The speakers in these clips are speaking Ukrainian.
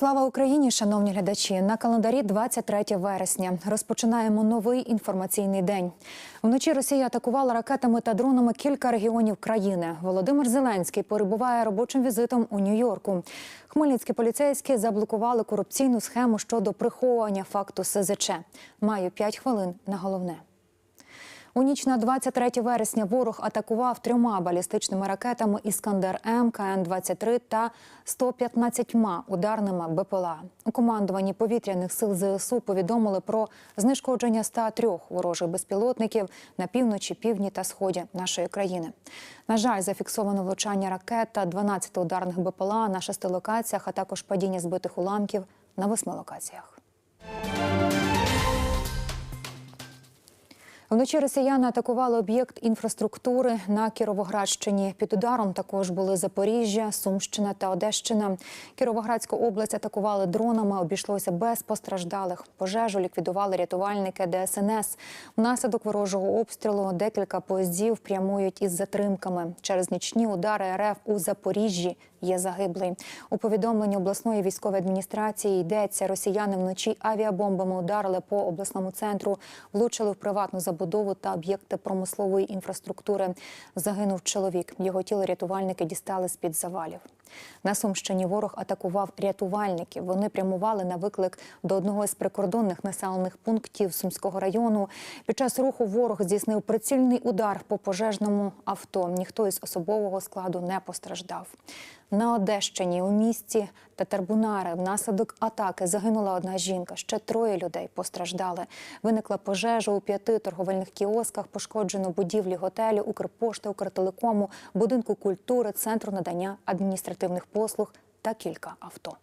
Слава Україні, шановні глядачі! На календарі 23 вересня розпочинаємо новий інформаційний день. Вночі Росія атакувала ракетами та дронами кілька регіонів країни. Володимир Зеленський перебуває робочим візитом у Нью-Йорку. Хмельницькі поліцейські заблокували корупційну схему щодо приховування факту СЗЧ. Маю 5 хвилин на головне. У ніч на 23 вересня ворог атакував трьома балістичними ракетами Іскандер М, КН-23 та 115 ударними БПЛА. У командуванні повітряних сил ЗСУ повідомили про знешкодження 103 ворожих безпілотників на півночі, півдні та сході нашої країни. На жаль, зафіксовано влучання ракет та 12 ударних БПЛА на шести локаціях, а також падіння збитих уламків на восьми локаціях. Вночі росіяни атакували об'єкт інфраструктури на Кіровоградщині. Під ударом також були Запоріжжя, Сумщина та Одещина. Кіровоградську область атакували дронами. Обійшлося без постраждалих. Пожежу ліквідували рятувальники ДСНС. Внаслідок ворожого обстрілу декілька поїздів прямують із затримками. Через нічні удари РФ у Запоріжжі є загиблий. У повідомленні обласної військової адміністрації йдеться, росіяни вночі авіабомбами ударили по обласному центру, влучили в приватну забудову та об'єкти промислової інфраструктури. Загинув чоловік. Його тіло рятувальники дістали з під завалів. На Сумщині ворог атакував рятувальників. Вони прямували на виклик до одного із прикордонних населених пунктів Сумського району. Під час руху ворог здійснив прицільний удар по пожежному авто. Ніхто із особового складу не постраждав. На Одещині у місті Татарбунари внаслідок атаки загинула одна жінка. Ще троє людей постраждали. Виникла пожежа у п'яти торговельних кіосках. Пошкоджено будівлі готелю, Укрпошти, Укртелекому, будинку культури, центру надання адміністративних послуг та кілька авто.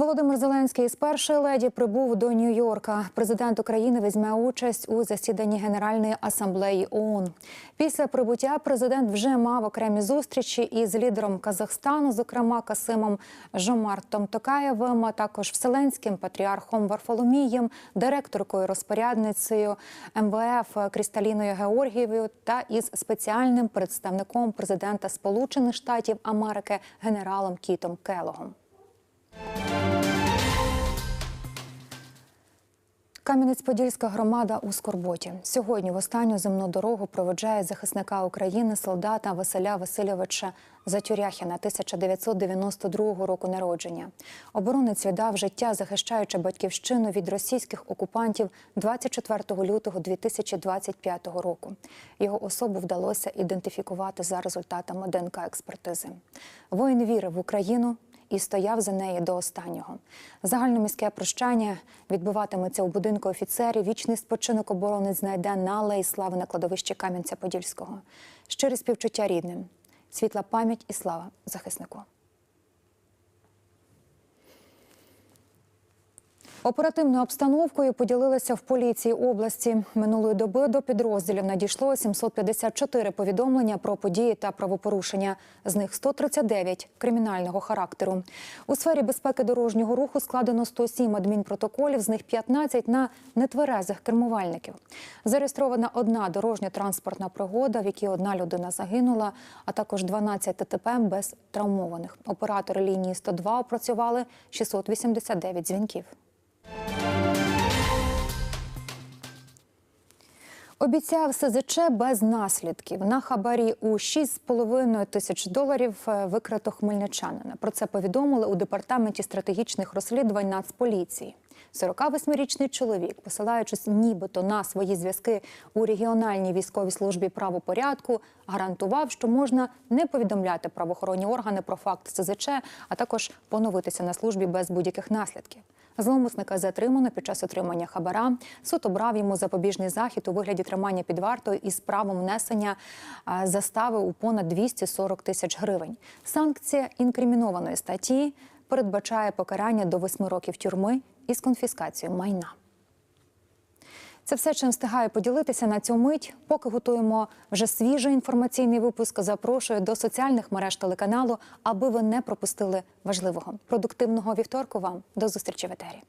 Володимир Зеленський з першої леді прибув до Нью-Йорка. Президент України візьме участь у засіданні Генеральної асамблеї ООН. Після прибуття президент вже мав окремі зустрічі із лідером Казахстану, зокрема Касимом Жомартом Токаєвим, а також Вселенським патріархом Варфоломієм, директоркою розпорядницею МВФ Крісталіною Георгієвою та із спеціальним представником президента Сполучених Штатів Америки генералом Кітом Келогом. Кам'янець-Подільська громада у Скорботі. Сьогодні в останню земну дорогу проведжає захисника України солдата Василя Васильовича Затюряхіна 1992 року народження. Оборонець віддав життя, захищаючи батьківщину від російських окупантів 24 лютого 2025 року. Його особу вдалося ідентифікувати за результатами ДНК експертизи. Воїн вірив в Україну і стояв за неї до останнього. Загальноміське прощання відбуватиметься у будинку офіцерів. Вічний спочинок оборони знайде на алеї слави на кладовищі Кам'янця-Подільського. Щире співчуття рідним, світла пам'ять і слава захиснику. Оперативною обстановкою поділилися в поліції області. Минулої доби до підрозділів надійшло 754 повідомлення про події та правопорушення. З них 139 – кримінального характеру. У сфері безпеки дорожнього руху складено 107 адмінпротоколів, з них 15 на нетверезих кермувальників. Зареєстрована одна дорожньо-транспортна пригода, в якій одна людина загинула, а також 12 ТТП без травмованих. Оператори лінії 102 опрацювали 689 дзвінків. Обіцяв СЗЧ без наслідків. На хабарі у 6,5 тисяч доларів е, викрито хмельничанина. Про це повідомили у департаменті стратегічних розслідувань Нацполіції. 48-річний чоловік, посилаючись нібито на свої зв'язки у регіональній військовій службі правопорядку, гарантував, що можна не повідомляти правоохоронні органи про факт СЗЧ, а також поновитися на службі без будь-яких наслідків. Зловмисника затримано під час отримання хабара. Суд обрав йому запобіжний захід у вигляді тримання під вартою із правом внесення застави у понад 240 тисяч гривень. Санкція інкримінованої статті передбачає покарання до 8 років тюрми із конфіскацією майна. Це все, чим встигаю поділитися на цю мить. Поки готуємо вже свіжий інформаційний випуск. Запрошую до соціальних мереж телеканалу, аби ви не пропустили важливого продуктивного вівторку. Вам до зустрічі в етері.